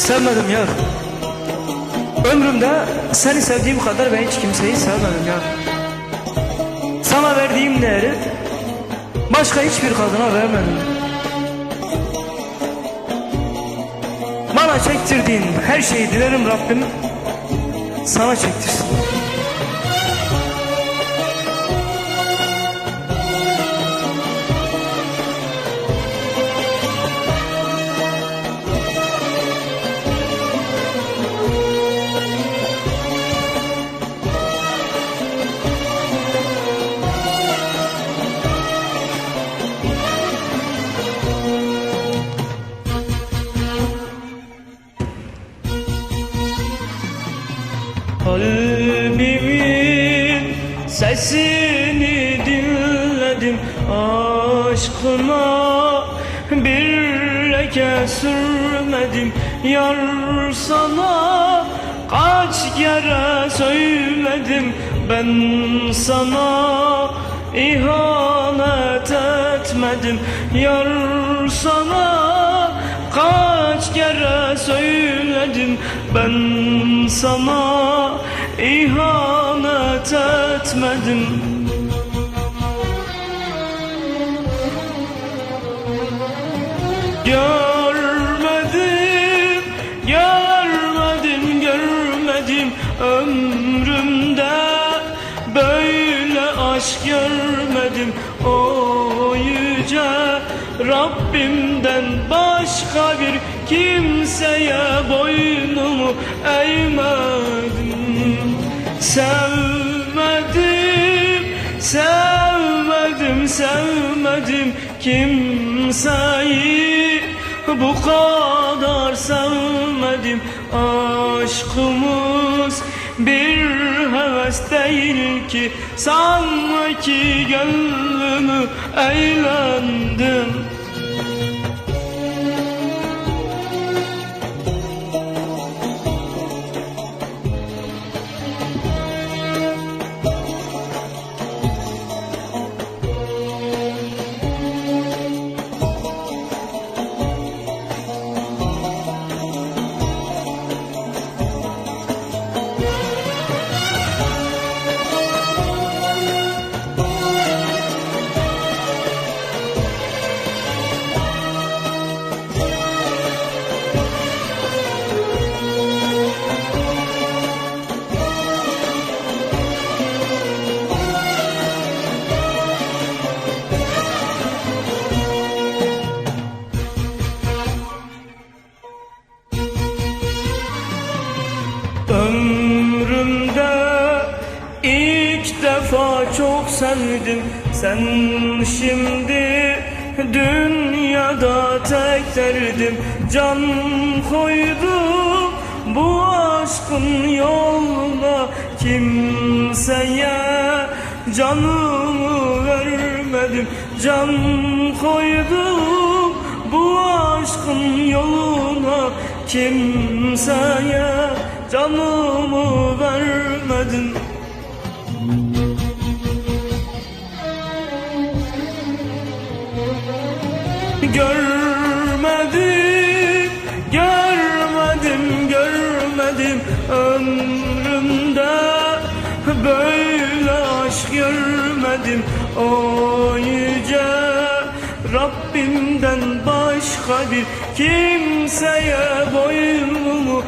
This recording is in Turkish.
sevmedim ya. Ömrümde seni sevdiğim kadar ben hiç kimseyi sevmedim ya. Sana verdiğim değeri başka hiçbir kadına vermedim. Bana çektirdiğin her şeyi dilerim Rabbim sana çektirsin. Kalbimin sesini dinledim. Aşkına bir leke sürmedim. Yar sana kaç kere söyledim. Ben sana ihanet etmedim. Yar sana Kaç kere söyledim ben sana ihanet etmedim. Görmedim, görmedim, görmedim ömrümde. Böyle aşk görmedim o yüce Rabbimden başka bir kimseye boynumu eğmedim. Sevmedim, sevmedim, sevmedim kimseyi. Bu kadar sevmedim aşkımız. Bir heves değil ki Sanki gönlümü eğlendim Ömrümde ilk defa çok sevdim. Sen şimdi dünyada tek derdim. Can koydum bu aşkın yoluna. Kimseye canımı vermedim. Can koydum bu aşkın yoluna. Kimseye canımı vermedim Görmedim, görmedim, görmedim ömrümde Böyle aşk görmedim. O yüce Rabbimden başka bir kimseye boynumu